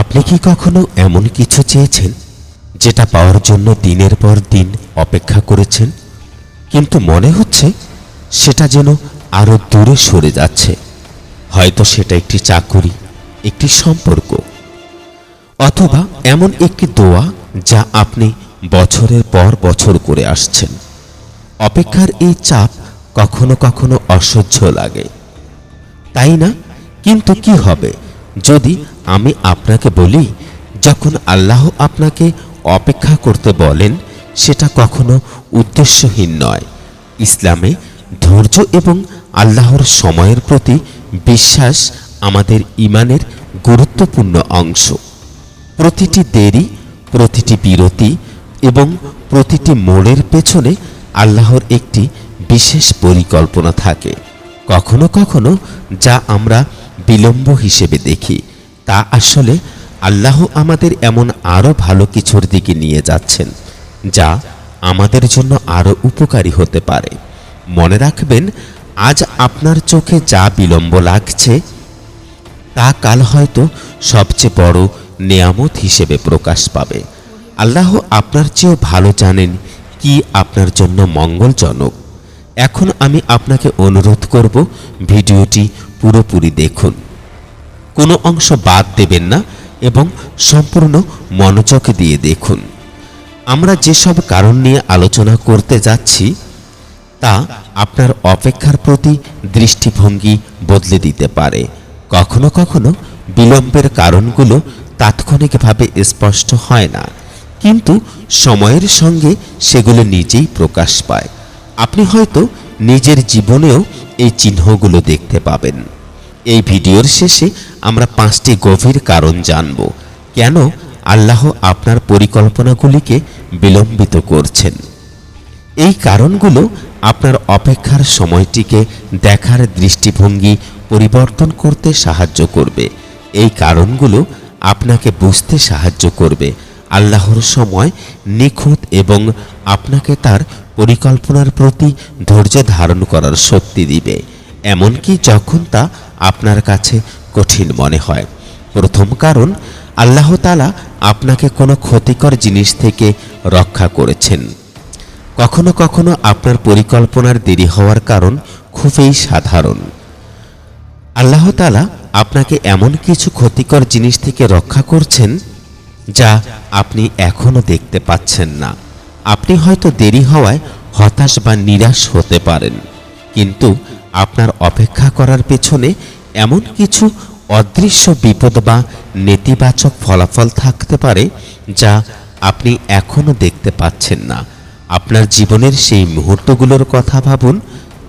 আপনি কি কখনো এমন কিছু চেয়েছেন যেটা পাওয়ার জন্য দিনের পর দিন অপেক্ষা করেছেন? কিন্তু মনে হচ্ছে সেটা যেন আরও দূরে সরে যাচ্ছে। হয়তো সেটা একটি চাকুরি, একটি সম্পর্ক, অথবা এমন একটি দোয়া যা আপনি বছরের পর বছর করে আসছেন। অপেক্ষার এই চাপ কখনো কখনো অসহ্য লাগে। তাই না? কিন্তু কি হবে যদি আমি আপনাকে বলি, যখন আল্লাহ আপনাকে অপেক্ষা করতে বলেন, সেটা কখনো উদ্দেশ্যহীন নয়। ইসলামে ধৈর্য এবং আল্লাহর সময়ের প্রতি বিশ্বাস আমাদের ইমানের গুরুত্বপূর্ণ অংশ। প্রতিটি দেরি, প্রতিটি বিরতি এবং প্রতিটি মোড়ের পেছনে আল্লাহর একটি বিশেষ পরিকল্পনা থাকে। কখনো কখনো যা আমরা বিলম্ব হিসেবে দেখি। তা আসলে আল্লাহ আমাদের এমন আরও ভালো কিছুর দিকে নিয়ে যাচ্ছেন, যা আমাদের জন্য আরও উপকারী হতে পারে। মনে রাখবেন, আজ আপনার চোখে যা বিলম্ব লাগছে, তা কাল হয়তো সবচেয়ে বড় নেয়ামত হিসেবে প্রকাশ পাবে। আল্লাহ আপনার চেয়েও ভালো জানেন কি আপনার জন্য মঙ্গলজনক। এখন আমি আপনাকে অনুরোধ করব, ভিডিওটি পুরোপুরি দেখুন। কোনো অংশ বাদ দেবেন না এবং সম্পূর্ণ মনোযোগ দিয়ে দেখুন। আমরা যেসব কারণ নিয়ে আলোচনা করতে যাচ্ছি, তা আপনার অপেক্ষার প্রতি দৃষ্টিভঙ্গি বদলে দিতে পারে। কখনো কখনো বিলম্বের কারণগুলো তাৎক্ষণিকভাবে স্পষ্ট হয় না, কিন্তু সময়ের সঙ্গে সেগুলো নিজেই প্রকাশ পায়। আপনি হয়তো নিজের জীবনেও এই চিহ্নগুলো দেখতে পাবেন। এই ভিডিওর শেষে আমরা পাঁচটি গভীর কারণ জানব। কেন আল্লাহ আপনার পরিকল্পনাগুলিকে বিলম্বিত করছেন? এই কারণগুলো আপনার অপেক্ষার সময়টিকে দেখার দৃষ্টিভঙ্গি পরিবর্তন করতে সাহায্য করবে। এই কারণগুলো আপনাকে বুঝতে সাহায্য করবে। আল্লাহর সময় নিখুঁত এবং আপনাকে তার পরিকল্পনার প্রতি ধৈর্য ধারণ করার শক্তি দিবে। এমনকি যখন তা আপনার কাছে কঠিন মনে হয়। প্রথম কারণ, আল্লাহ তালা আপনাকে কোনো ক্ষতিকর জিনিস থেকে রক্ষা করেছেন। কখনো কখনো আপনার পরিকল্পনার দেরি হওয়ার কারণ খুবই সাধারণ। আল্লাহ তালা আপনাকে এমন কিছু ক্ষতিকর জিনিস থেকে রক্ষা করছেন, যা আপনি এখনও দেখতে পাচ্ছেন না। আপনি হয়তো দেরি হওয়ায় হতাশ বা নিরাশ হতে পারেন, কিন্তু আপনার অপেক্ষা করার পেছনে এমন কিছু অদৃশ্য বিপদ বা নেতিবাচক ফলাফল থাকতে পারে যা আপনি এখনও দেখতে পাচ্ছেন না। আপনার জীবনের সেই মুহূর্তগুলোর কথা ভাবুন,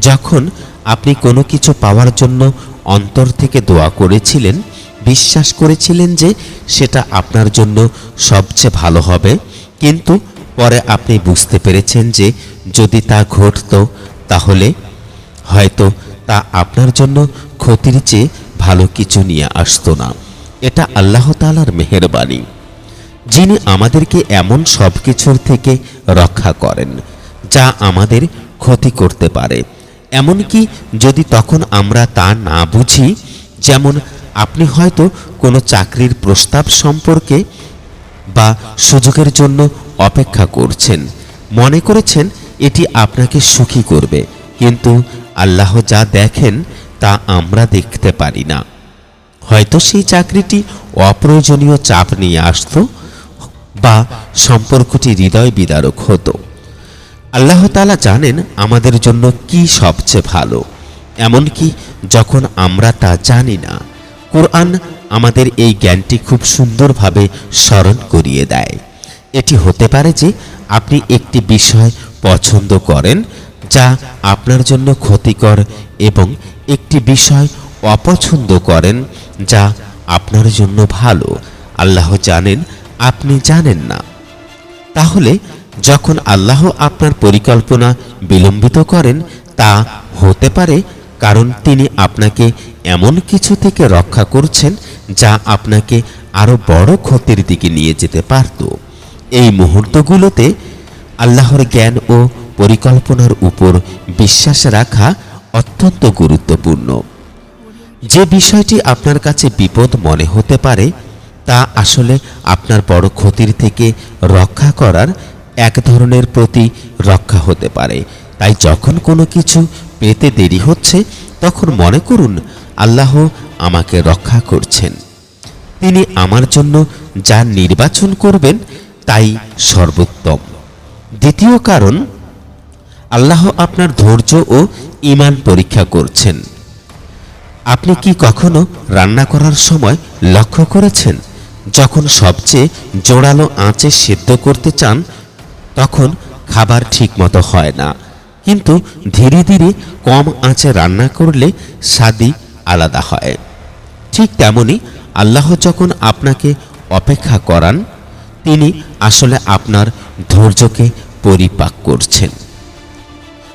যখন আপনি কোনো কিছু পাওয়ার জন্য অন্তর থেকে দোয়া করেছিলেন, বিশ্বাস করেছিলেন যে সেটা আপনার জন্য সবচেয়ে ভালো হবে। কিন্তু পরে আপনি বুঝতে পেরেছেন যে যদি তা ঘটত, তাহলে হয়তো তা আপনার জন্য ক্ষতির চেয়ে ভালো কিছু নিয়ে আসতো না। এটা আল্লাহ তালার মেহেরবানি। যিনি আমাদেরকে এমন সব কিছুর থেকে রক্ষা করেন, যা আমাদের ক্ষতি করতে পারে। এমনকি যদি তখন আমরা তা না বুঝি, যেমন আপনি হয়তো কোনো চাকরির প্রস্তাব সম্পর্কে বা সুযোগের জন্য অপেক্ষা করছেন, মনে করেছেন এটি আপনাকে সুখী করবে, কিন্তু আল্লাহ যা দেখেন, তা আমরা দেখতে পারি না। হয়তো সেই চাকরিটি অপ্রয়োজনীয় চাপ নিয়ে আসতো বা সম্পর্কটি হৃদয় বিদারক হতো। আল্লাহ তালা জানেন আমাদের জন্য কি সবচেয়ে ভালো। এমনকি যখন আমরা তা জানি না, কোরআন আমাদের এই জ্ঞানটি খুব সুন্দরভাবে স্মরণ করিয়ে দেয়। এটি হতে পারে যে আপনি একটি বিষয় পছন্দ করেন যা আপনার জন্য ক্ষতিকর এবং একটি বিষয় অপছন্দ করেন, যা আপনার জন্য ভালো। আল্লাহ জানেন, আপনি জানেন না। তাহলে, যখন আল্লাহ আপনার পরিকল্পনা বিলম্বিত করেন, তা হতে পারে কারণ তিনি আপনাকে এমন কিছু থেকে রক্ষা করছেন, যা আপনাকে আরও বড় ক্ষতির দিকে নিয়ে যেতে পারত। এই মুহূর্তগুলোতে আল্লাহর জ্ঞান ও পরিকল্পনার উপর বিশ্বাস রাখা অত্যন্ত গুরুত্বপূর্ণ। যে বিষয়টি আপনার কাছে বিপদ মনে হতে পারে, তা আসলে আপনার বড় ক্ষতির থেকে রক্ষা করার এক ধরনের প্রতি রক্ষা হতে পারে। তাই যখন কোনো কিছু পেতে দেরি হচ্ছে, তখন মনে করুন, আল্লাহ আমাকে রক্ষা করছেন। তিনি আমার জন্য যা নির্বাচন করবেন, তাই সর্বোত্তম। দ্বিতীয় কারণ আল্লাহ আপনার ধৈর্য ও ইমান পরীক্ষা করছেন। আপনি কি কখনো রান্না করার সময় লক্ষ্য করেছেন, যখন সবচেয়ে জোরালো আঁচে সেদ্ধ করতে চান, তখন খাবার ঠিকমতো হয় না, কিন্তু ধীরে ধীরে কম আঁচে রান্না করলে স্বাদই আলাদা হয়। ঠিক তেমনি আল্লাহ যখন আপনাকে অপেক্ষা করান, তিনি আসলে আপনার ধৈর্যকে পরিপাক করছেন।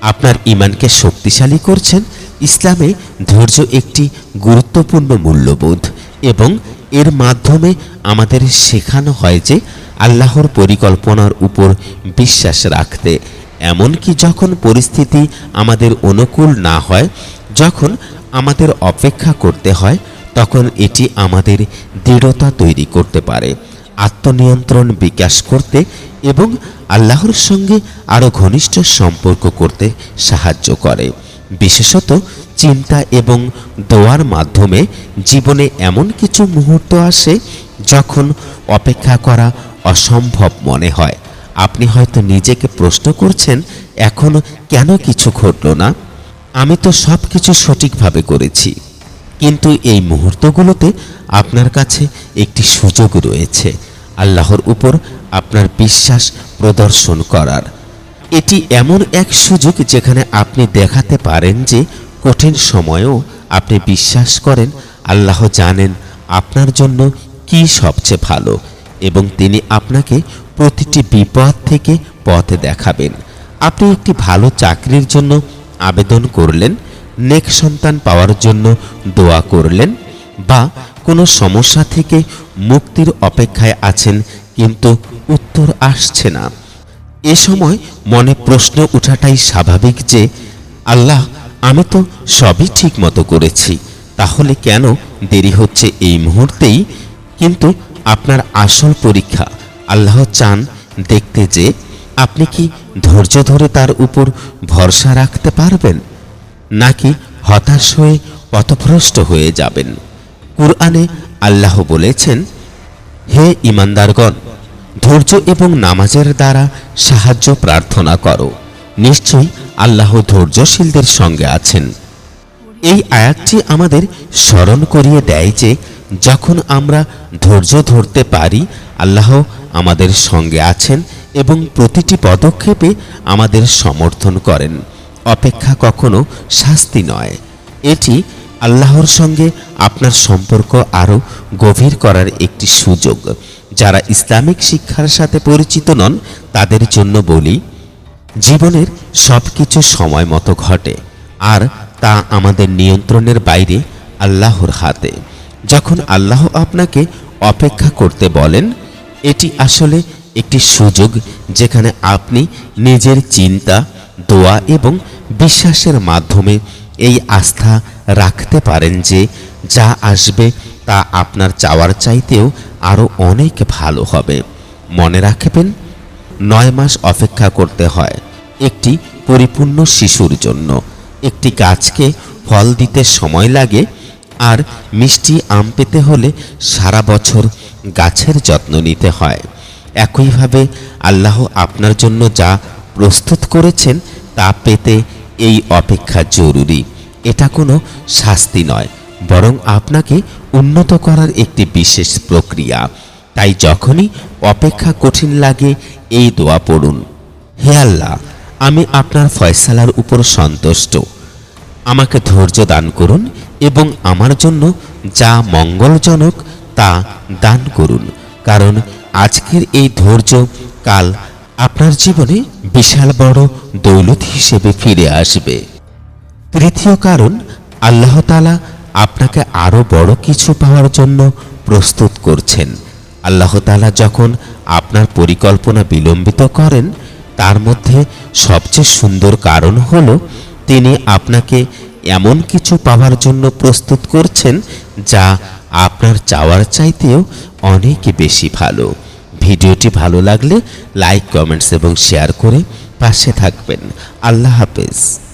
আপনার ইমানকে শক্তিশালী করছেন, ইসলামে ধৈর্য একটি গুরুত্বপূর্ণ মূল্যবোধ এবং এর মাধ্যমে আমাদের শেখানো হয় যে আল্লাহর পরিকল্পনার উপর বিশ্বাস রাখতে। এমনকি যখন পরিস্থিতি আমাদের অনুকূল না হয়, যখন আমাদের অপেক্ষা করতে হয়, তখন এটি আমাদের দৃঢ়তা তৈরি করতে পারে। আত্মনিয়ন্ত্রণ বিকাশ করতে এবং আল্লাহর সঙ্গে আরও ঘনিষ্ঠ সম্পর্ক করতে সাহায্য করে। বিশেষত চিন্তা এবং দোয়ার মাধ্যমে জীবনে এমন কিছু মুহূর্ত আসে যখন অপেক্ষা করা অসম্ভব মনে হয়। আপনি হয়তো নিজেকে প্রশ্ন করছেন, এখনও কেন কিছু ঘটল না? আমি তো সব কিছু সঠিকভাবে করেছি। কিন্তু এই মুহূর্তগুলোতে আপনার কাছে একটি সুযোগ রয়েছে। আল্লাহর উপর আপনার বিশ্বাস প্রদর্শন করার। এটি এমন এক সুযোগ যেখানে আপনি দেখাতে পারেন যে কঠিন সময়েও আপনি বিশ্বাস করেন, আল্লাহ জানেন আপনার জন্য কি সবচেয়ে ভালো এবং তিনি আপনাকে প্রতিটি বিপদ থেকে পথ দেখাবেন। আপনি একটি ভালো চাকরির জন্য আবেদন করলেন, নেক সন্তান পাওয়ার জন্য দোয়া করলেন বা কোনো সমস্যা থেকে মুক্তির অপেক্ষায় আছেন কিন্তু উত্তর আসছে না। এ সময় মনে প্রশ্ন ওঠাটাই স্বাভাবিক যে আল্লাহ, আমি তো সবই ঠিক মতো করেছি, তাহলে কেন দেরি হচ্ছে এই মুহূর্তেই? কিন্তু আপনার আসল পরীক্ষা, আল্লাহ চান দেখতে যে আপনি কি ধৈর্য ধরে তার উপর ভরসা রাখতে পারবেন, নাকি হতাশ হয়ে পথভ্রষ্ট হয়ে যাবেন। কুরআনে আল্লাহ বলেছেন, হে ইমানদারগণ ধৈর্য এবং নামাজের দ্বারা সাহায্য প্রার্থনা করো। নিশ্চয়ই আল্লাহ ধৈর্যশীলদের সঙ্গে আছেন। এই আয়াতটি আমাদের স্মরণ করিয়ে দেয় যে, যখন আমরা ধৈর্য ধরতে পারি, আল্লাহ আমাদের সঙ্গে আছেন এবং প্রতিটি পদক্ষেপে আমাদের সমর্থন করেন। অপেক্ষা কখনো শাস্তি নয়। এটি আল্লাহর সঙ্গে আপনার সম্পর্ক আরও গভীর করার একটি সুযোগ। যারা ইসলামিক শিক্ষার সাথে পরিচিত নন, তাদের জন্য বলি, জীবনের সব কিছু সময় মতো ঘটে, আর তা আমাদের নিয়ন্ত্রণের বাইরে আল্লাহর হাতে। যখন আল্লাহ আপনাকে অপেক্ষা করতে বলেন, এটি আসলে একটি সুযোগ যেখানে আপনি নিজের চিন্তা, দোয়া এবং বিশ্বাসের মাধ্যমে এই আস্থা রাখতে পারেন যে যা আসবে তা আপনার চাওয়ার চাইতেও আরও অনেক ভালো হবে। মনে রাখবেন, নয় মাস অপেক্ষা করতে হয় একটি পরিপূর্ণ শিশুর জন্য। একটি গাছকে ফল দিতে সময় লাগে আর মিষ্টি আম পেতে হলে সারা বছর গাছের যত্ন নিতে হয়। একইভাবে আল্লাহ আপনার জন্য যা প্রস্তুত করেছেন তা পেতে এই অপেক্ষা জরুরি। এটা কোনো শাস্তি নয়, বরং আপনাকে উন্নত করার একটি বিশেষ প্রক্রিয়া। তাই যখনই অপেক্ষা কঠিন লাগে, এই দোয়া পড়ুন। হে আল্লাহ, আমি আপনার ফয়সালার উপর সন্তুষ্ট। আমাকে ধৈর্য দান করুন এবং আমার জন্য যা মঙ্গলজনক তা দান করুন, কারণ আজকের এই ধৈর্য কাল আপনার জীবনে বিশাল বড় দৌলত হিসেবে ফিরে আসবে। তৃতীয় কারণ, আল্লাহ তালা আপনাকে আরও বড় কিছু পাওয়ার জন্য প্রস্তুত করছেন। আল্লাহ তালা যখন আপনার পরিকল্পনা বিলম্বিত করেন, তার মধ্যে সবচেয়ে সুন্দর কারণ হল, তিনি আপনাকে এমন কিছু পাওয়ার জন্য প্রস্তুত করছেন, যা আপনার চাওয়ার চাইতেও অনেক বেশি ভালো। ভিডিওটি ভালো লাগলে লাইক, কমেন্টস এবং শেয়ার করে পাশে থাকবেন। আল্লাহ হাফেজ।